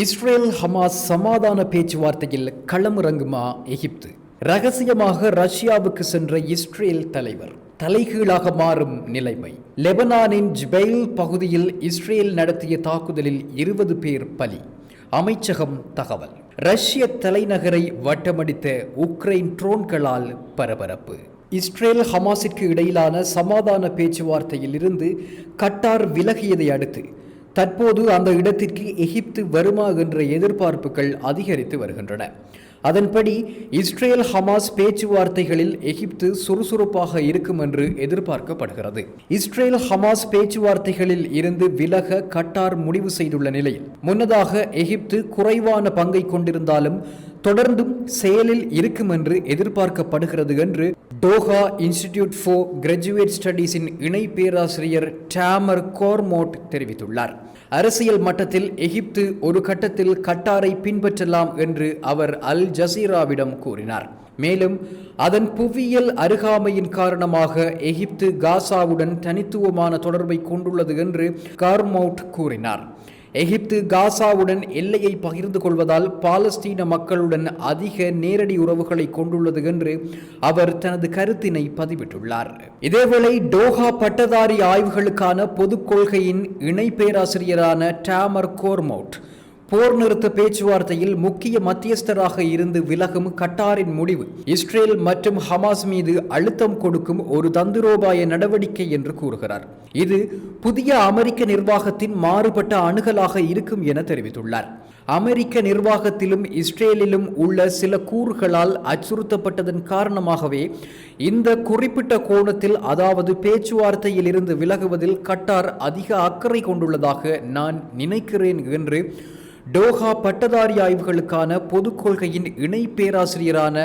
Israel Hamas சமாதான பேச்சுவார்த்தையில் களமிறங்குமா எகிப்து? ரகசியமாக ரஷ்யாவுக்கு சென்ற இஸ்ரேல் தலைவர் தலைகீழாக மாறும் நிலைமை. லெபனானின் ஜ்பெயில் பகுதியில் இஸ்ரேல் நடத்திய தாக்குதலில் இருபது பேர் பலி. அமைச்சகம் தகவல். ரஷ்ய தலைநகரை வட்டமடித்த உக்ரைன் ட்ரோன்களால் பரபரப்பு. இஸ்ரேல் ஹமாஸிற்கு இடையிலான சமாதான பேச்சுவார்த்தையில் இருந்து கட்டார் விலகியதை அடுத்து தற்போது அந்த இடத்திற்கு எகிப்து வருமா என்ற எதிர்பார்ப்புகள் அதிகரித்து வருகின்றன. அதன்படி இஸ்ரேல் ஹமாஸ் பேச்சுவார்த்தைகளில் எகிப்து சுறுசுறுப்பாக இருக்கும் என்று எதிர்பார்க்கப்படுகிறது. இஸ்ரேல் ஹமாஸ் பேச்சுவார்த்தைகளில் இருந்து விலக கட்டார் முடிவு செய்துள்ள நிலையில் முன்னதாக எகிப்து குறைவான பங்கை கொண்டிருந்தாலும் தொடர்ந்தும் செயலில் இருக்கும் என்று எதிர்பார்க்கப்படுகிறது என்று டோஹா இன்ஸ்டிடியூட் ஃபார் கிராஜுவேட் ஸ்டடீஸின் இணை பேராசிரியர் டாமர் கோர்மோட் தெரிவித்துள்ளார். அரசியல் மட்டத்தில் எகிப்து ஒரு கட்டத்தில் கட்டாரை பின்பற்றலாம் என்று அவர் அல் ஜசீராவிடம் கூறினார். மேலும் அதன் புவியியல் அருகாமையின் காரணமாக எகிப்து காசாவுடன் தனித்துவமான தொடர்பை கொண்டுள்ளது என்று கார்மவுட் கூறினார். எகிப்து காசாவுடன் எல்லையை பகிர்ந்து கொள்வதால் பாலஸ்தீன மக்களுடன் அதிக நேரடி உறவுகளை கொண்டுள்ளது என்று அவர் தனது கருத்தினை பதிவிட்டுள்ளார். இதேவேளை டோஹா பட்டதாரி ஆய்வுகளுக்கான பொதுக் கொள்கையின் இணை பேராசிரியரான டாமர் கோர்மோட் போர் நிறுத்த பேச்சுவார்த்தையில் முக்கிய மத்தியஸ்தராக இருந்து விலகும் கட்டாரின் முடிவு. இஸ்ரேல் மற்றும் ஹமாஸ் மீது அழுத்தம் கொடுக்கும் ஒரு தந்திரோபாய நடவடிக்கை என்று கூறுகிறார். இது புதிய அமெரிக்க நிர்வாகத்தின் மாறுபட்ட அணுகலாக இருக்கும் என தெரிவித்துள்ளார். அமெரிக்க நிர்வாகத்திலும் இஸ்ரேலிலும் உள்ள சில கூறுகளால் அச்சுறுத்தப்பட்டதன் காரணமாகவே இந்த குறிப்பிட்ட கோணத்தில் அதாவது பேச்சுவார்த்தையில் இருந்து விலகுவதில் கட்டார் அதிக அக்கறை கொண்டுள்ளதாக நான் நினைக்கிறேன் என்று டோஹா பட்டதாரி ஆய்வுகளுக்கான பொதுக் கொள்கையின் இணை பேராசிரியரான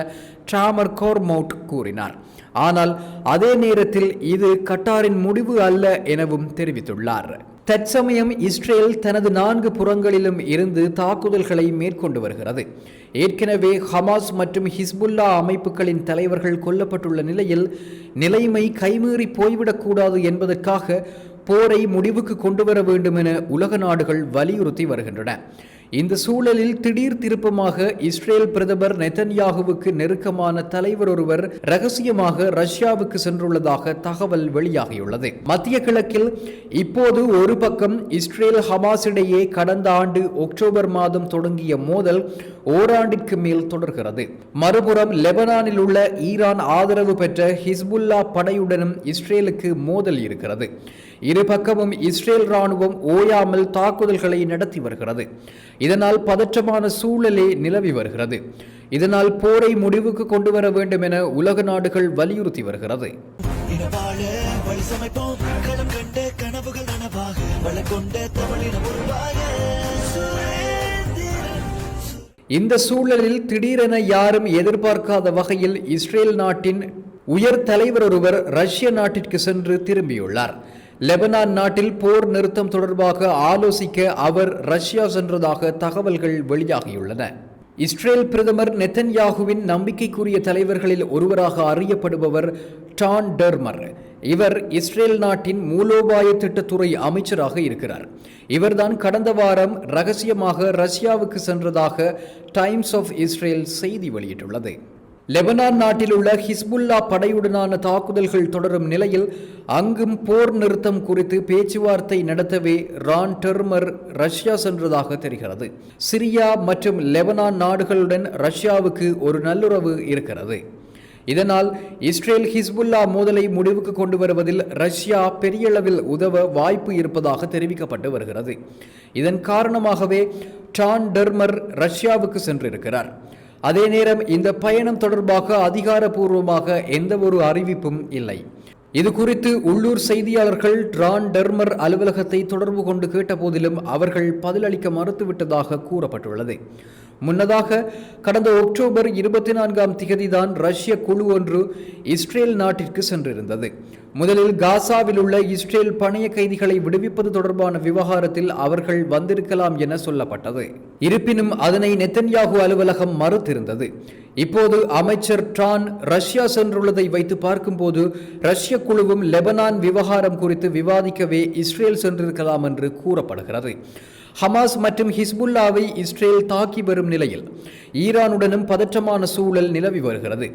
ட்ராமர் கோர்மவுட் கூறினார். ஆனால் அதே நேரத்தில் இது கட்டாரின் முடிவு அல்ல எனவும் தெரிவித்துள்ளார். தற்சமயம் இஸ்ரேல் தனது நான்கு புறங்களிலும் இருந்து தாக்குதல்களை மேற்கொண்டு வருகிறது. ஏற்கனவே ஹமாஸ் மற்றும் ஹிஸ்புல்லா அமைப்புகளின் தலைவர்கள் கொல்லப்பட்டுள்ள நிலையில் நிலைமை கைமீறி போய்விடக்கூடாது என்பதற்காக போரை முடிவுக்கு கொண்டு வர வேண்டும் என உலக நாடுகள் வலியுறுத்தி வருகின்றன. இந்த சூழலில் திடீர் திருப்பமாக இஸ்ரேல் பிரதமர் நெதன்யாகுவுக்கு நெருக்கமான தலைவர் ஒருவர் ரகசியமாக ரஷ்யாவுக்கு சென்றுள்ளதாக தகவல் வெளியாகியுள்ளது. மத்திய கிழக்கில் இப்போது ஒரு பக்கம் இஸ்ரேல் ஹமாஸ் இடையே கடந்த ஆண்டு அக்டோபர் மாதம் தொடங்கிய மோதல் ஓராண்டிற்கு மேல் தொடர்கிறது. மறுபுறம் லெபனானில் உள்ள ஈரான் ஆதரவு பெற்ற ஹிஸ்புல்லா படையுடனும் இஸ்ரேலுக்கு மோதல் இருக்கிறது. இரு பக்கமும் இஸ்ரேல் ராணுவம் ஓயாமல் தாக்குதல்களை நடத்தி வருகிறது. இதனால் பதற்றமான சூழலே நிலவி வருகிறது. இதனால் போரை முடிவுக்கு கொண்டு வர வேண்டும் என உலக நாடுகள் வலியுறுத்தி வருகிறது. இந்த சூழலில் திடீரென யாரும் எதிர்பார்க்காத வகையில் இஸ்ரேல் நாட்டின் உயர் தலைவர் ஒருவர் ரஷ்ய நாட்டிற்கு சென்று திரும்பியுள்ளார். லெபனான் நாட்டில் போர் நிறுத்தம் தொடர்பாக ஆலோசிக்க அவர் ரஷ்யா சென்றதாக தகவல்கள் வெளியாகியுள்ளன. இஸ்ரேல் பிரதமர் நெத்தன்யாகுவின் நம்பிக்கைக்குரிய தலைவர்களில் ஒருவராக அறியப்படுபவர் டான் டெர்மர். இவர் இஸ்ரேல் நாட்டின் மூலோபாய திட்டத்துறை அமைச்சராக இருக்கிறார். இவர்தான் கடந்த வாரம் ரகசியமாக ரஷ்யாவுக்கு சென்றதாக டைம்ஸ் ஆஃப் இஸ்ரேல் செய்தி வெளியிட்டுள்ளது. லெபனான் நாட்டில் உள்ள ஹிஸ்புல்லா படையுடனான தாக்குதல்கள் தொடரும் நிலையில் அங்கும் போர் நிறுத்தம் குறித்து பேச்சுவார்த்தை நடத்தவே ரான் டெர்மர் ரஷ்யா சென்றதாக தெரிகிறது. சிரியா மற்றும் லெபனான் நாடுகளுடன் ரஷ்யாவுக்கு ஒரு நல்லுறவு இருக்கிறது. இதனால் இஸ்ரேல் ஹிஸ்புல்லா மோதலை முடிவுக்கு கொண்டு வருவதில் ரஷ்யா பெரியளவில் உதவ வாய்ப்பு இருப்பதாக தெரிவிக்கப்பட்டு வருகிறது. இதன் காரணமாகவே டான் டெர்மர் ரஷ்யாவுக்கு சென்றிருக்கிறார். அதே நேரம் இந்த பயணம் தொடர்பாக அதிகாரப்பூர்வமாக எந்த ஒரு அறிவிப்பும் இல்லை. இது குறித்து உள்ளூர் செய்தியாளர்கள் ட்ரான் டெர்மர் அலுவலகத்தை தொடர்பு கொண்டு கேட்டபோதிலும் அவர்கள் பதிலளிக்க மறுத்துவிட்டதாக கூறப்பட்டுள்ளது. முன்னதாக கடந்த அக்டோபர் இருபத்தி நான்காம் திகதிதான் ரஷ்ய குழு ஒன்று இஸ்ரேல் நாட்டிற்கு சென்றிருந்தது. முதலில் காசாவில் உள்ள இஸ்ரேல் பணைய கைதிகளை விடுவிப்பது தொடர்பான விவகாரத்தில் அவர்கள் வந்திருக்கலாம் என சொல்லப்பட்டது. இருப்பினும் அதனை நெத்தன்யாகு அலுவலகம் மறுத்திருந்தது. இப்போது அமைச்சர் ட்ரான் ரஷ்யா சென்றுள்ளதை வைத்து பார்க்கும்போது ரஷ்ய குழுவும் லெபனான் விவகாரம் குறித்து விவாதிக்கவே இஸ்ரேல் சென்றிருக்கலாம் என்று கூறப்படுகிறது. ஹமாஸ் மற்றும் ஹிஸ்புல்லாவை இஸ்ரேல் தாக்கி வரும் நிலையில் ஈரானுடனும் பதற்றமான சூழல் நிலவி வருகிறது.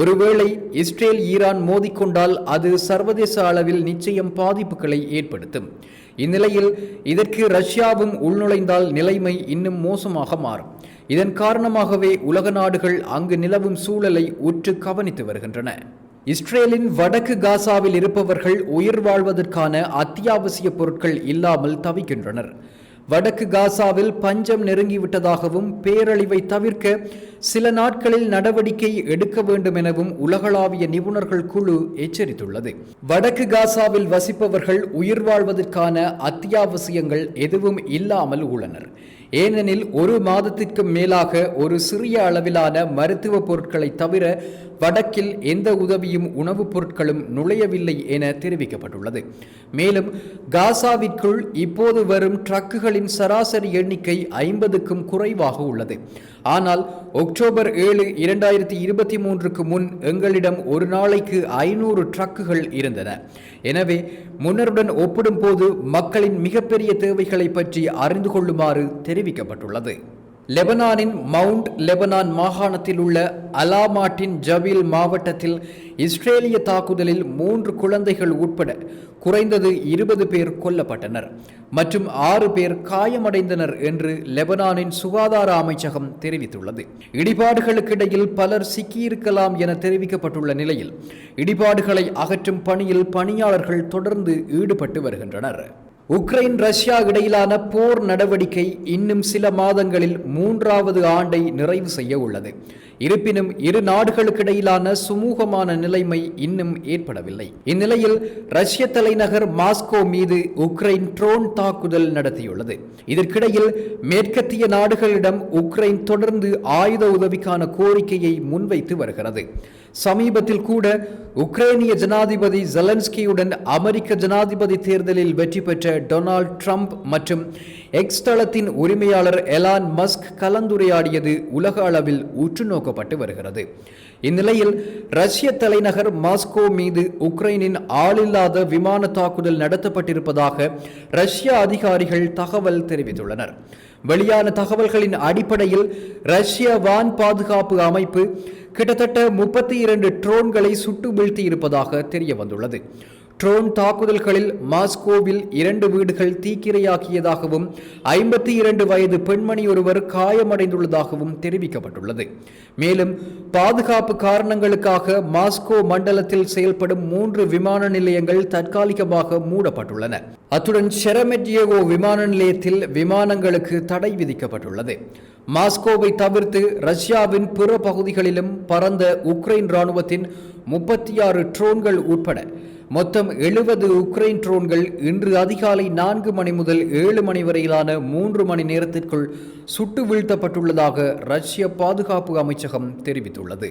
ஒருவேளை இஸ்ரேல் ஈரான் மோதிக்கொண்டால் அது சர்வதேச அளவில் நிச்சயம் பாதிப்புகளை ஏற்படுத்தும். இந்நிலையில் இதற்கு ரஷ்யாவும் உள்நுழைந்தால் நிலைமை இன்னும் மோசமாக மாறும். இதன் காரணமாகவே உலக நாடுகள் அங்கு நிலவும் சூழலை உற்று கவனித்து வருகின்றன. இஸ்ரேலின் வடக்கு காசாவில் இருப்பவர்கள் உயிர் வாழ்வதற்கான அத்தியாவசிய பொருட்கள் இல்லாமல் தவிக்கின்றனர். வடக்கு காசாவில் பஞ்சம் நெருங்கிவிட்டதாகவும் பேரழிவை தவிர்க்க சில நாட்களில் நடவடிக்கை எடுக்க வேண்டும் எனவும் உலகளாவிய நிபுணர்கள் குழு எச்சரித்துள்ளது. வடக்கு காசாவில் வசிப்பவர்கள் உயிர் வாழ்வதற்கான அத்தியாவசியங்கள் எதுவும் இல்லாமல் உள்ளனர். ஏனெனில் ஒரு மாதத்திற்கு மேலாக ஒரு சிறிய அளவிலான மருத்துவ பொருட்களை தவிர வடக்கில் எந்த உதவியும் உணவுப் பொருட்களும் நுழையவில்லை என தெரிவிக்கப்பட்டுள்ளது. மேலும் காசாவிற்குள் இப்போது வரும் ட்ரக்குகளின் சராசரி எண்ணிக்கை ஐம்பதுக்கும் குறைவாக உள்ளது. ஆனால் அக்டோபர் ஏழு இரண்டாயிரத்தி இருபத்தி மூன்றுக்கு முன் எங்களிடம் ஒரு நாளைக்கு ஐநூறு ட்ரக்குகள் இருந்தன. எனவே முன்னருடன் ஒப்பிடும்போது மக்களின் மிகப்பெரிய தேவைகளை பற்றி அறிந்து கொள்ளுமாறு தெரிவிக்கப்பட்டுள்ளது. லெபனானின் மவுண்ட் லெபனான் மாகாணத்தில் உள்ள அலாமாட்டின் ஜபீல் மாவட்டத்தில் இஸ்ரேலிய தாக்குதலில் மூன்று குழந்தைகள் உட்பட குறைந்தது இருபது பேர் கொல்லப்பட்டனர் மற்றும் ஆறு பேர் காயமடைந்தனர் என்று லெபனானின் சுகாதார அமைச்சகம் தெரிவித்துள்ளது. இடிபாடுகளுக்கிடையில் பலர் சிக்கியிருக்கலாம் என தெரிவிக்கப்பட்டுள்ள நிலையில் இடிபாடுகளை அகற்றும் பணியில் பணியாளர்கள் தொடர்ந்து ஈடுபட்டு வருகின்றனர். உக்ரைன் ரஷ்யா இடையிலான போர் நடவடிக்கை இன்னும் சில மாதங்களில் மூன்றாவது ஆண்டை நிறைவு செய்ய உள்ளது. இருப்பினும் இரு நாடுகளுக்கிடையிலான சுமூகமான நிலைமை இன்னும் ஏற்படவில்லை. இந்நிலையில் ரஷ்ய தலைநகர் மாஸ்கோ மீது உக்ரைன் ட்ரோன் தாக்குதல் நடத்தியுள்ளது. இதற்கிடையில் மேற்கத்திய நாடுகளிடம் உக்ரைன் தொடர்ந்து ஆயுத உதவிக்கான கோரிக்கையை முன்வைத்து வருகிறது. சமீபத்தில் கூட உக்ரைனிய ஜனாதிபதி ஜெலன்ஸ்கியுடன் அமெரிக்க ஜனாதிபதி தேர்தலில் வெற்றி பெற்ற டொனால்ட் ட்ரம்ப் மற்றும் எக்ஸ் தளத்தின் உரிமையாளர் எலான் மஸ்க் கலந்துரையாடியது உலக அளவில் உற்று நோக்கப்பட்டு வருகிறது. இந்நிலையில் ரஷ்ய தலைநகர் மாஸ்கோ மீது உக்ரைனின் ஆளில்லாத விமான தாக்குதல் நடத்தப்பட்டிருப்பதாக ரஷ்ய அதிகாரிகள் தகவல் தெரிவித்துள்ளனர். வெளியான தகவல்களின் அடிப்படையில் ரஷ்ய வான் பாதுகாப்பு அமைப்பு கிட்டத்தட்ட முப்பத்தி இரண்டு ட்ரோன்களை சுட்டு வீழ்த்தி இருப்பதாக தெரிய வந்துள்ளது ட்ரோன் தாக்குதல்களில் மாஸ்கோவில் இரண்டு வீடுகள் தீக்கிரையாக்கியதாகவும் ஐம்பத்தி இரண்டு வயது பெண்மணி ஒருவர் காயமடைந்துள்ளதாகவும் தெரிவிக்கப்பட்டுள்ளது. மேலும் பாதுகாப்பு காரணங்களுக்காக மாஸ்கோ மண்டலத்தில் செயல்படும் மூன்று விமான நிலையங்கள் தற்காலிகமாக மூடப்பட்டுள்ளன. அத்துடன் ஷெரமெட்யேகோ விமான நிலையத்தில் விமானங்களுக்கு தடை விதிக்கப்பட்டுள்ளது. மாஸ்கோவை தவிர்த்து ரஷ்யாவின் பிற பகுதிகளிலும் பறந்த உக்ரைன் ராணுவத்தின் முப்பத்தி ஆறு ட்ரோன்கள் உட்பட மொத்தம் எழுபது உக்ரைன் ட்ரோன்கள் இன்று அதிகாலை நான்கு மணி முதல் ஏழு மணி வரையிலான மூன்று மணி நேரத்திற்குள் சுட்டு வீழ்த்தப்பட்டுள்ளதாக ரஷ்ய பாதுகாப்பு அமைச்சகம் தெரிவித்துள்ளது.